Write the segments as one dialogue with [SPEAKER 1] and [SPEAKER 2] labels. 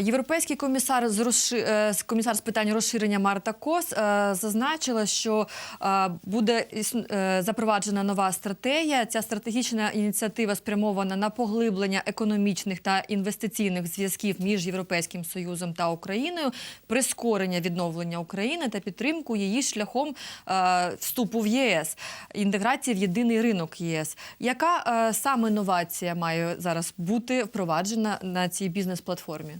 [SPEAKER 1] Європейський комісар з розши... е, комісар з питань розширення Марта Кос е, зазначила, що е, буде запроваджена нова стратегія. Ця стратегічна ініціатива спрямована на поглиблення економічних та інвестиційних зв'язків між Європейським Союзом та Україною, прискорення відновлення України та підтримку її шляхом вступу в ЄС, інтеграції в єдиний ринок ЄС. Яка саме новація має зараз бути впроваджена на цій бізнес-платформі?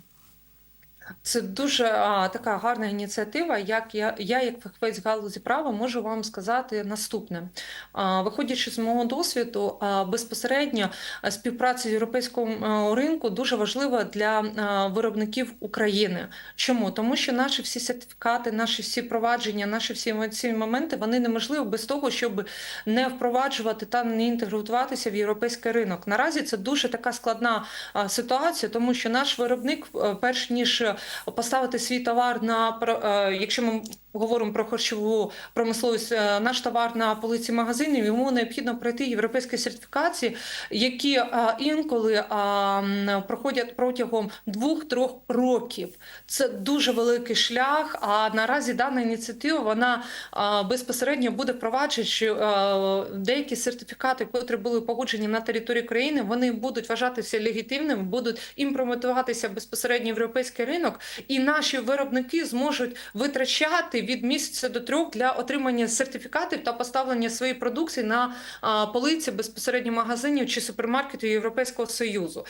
[SPEAKER 2] Це дуже а, така гарна ініціатива. Як я, я, як фахівець галузі права, можу вам сказати наступне. А, виходячи з мого досвіду, а, безпосередньо співпраця з європейським ринку дуже важлива для а, виробників України. Чому? Тому що наші всі сертифікати, наші всі провадження, наші всі ці моменти вони неможливі без того, щоб не впроваджувати та не інтегруватися в європейський ринок. Наразі це дуже така складна а, ситуація, тому що наш виробник, е, перш ніж поставити свій товар на е, якщо ми говоримо про харчову промисловість, е, наш товар на полиці магазинів, йому необхідно пройти європейські сертифікації, які е, інколи проходять протягом двох-трьох років. Це дуже великий шлях. А наразі дана ініціатива вона безпосередньо буде впроваджувати, що е, деякі сертифікати, які були погоджені на території країни, вони будуть вважатися легітимними, будуть імплементуватися безпосередньо європейський ринок, і наші виробники зможуть витрачати від місяця до трьох для отримання сертифікатів та поставлення своєї продукції на полиці безпосередньо магазинів чи супермаркетів Європейського союзу.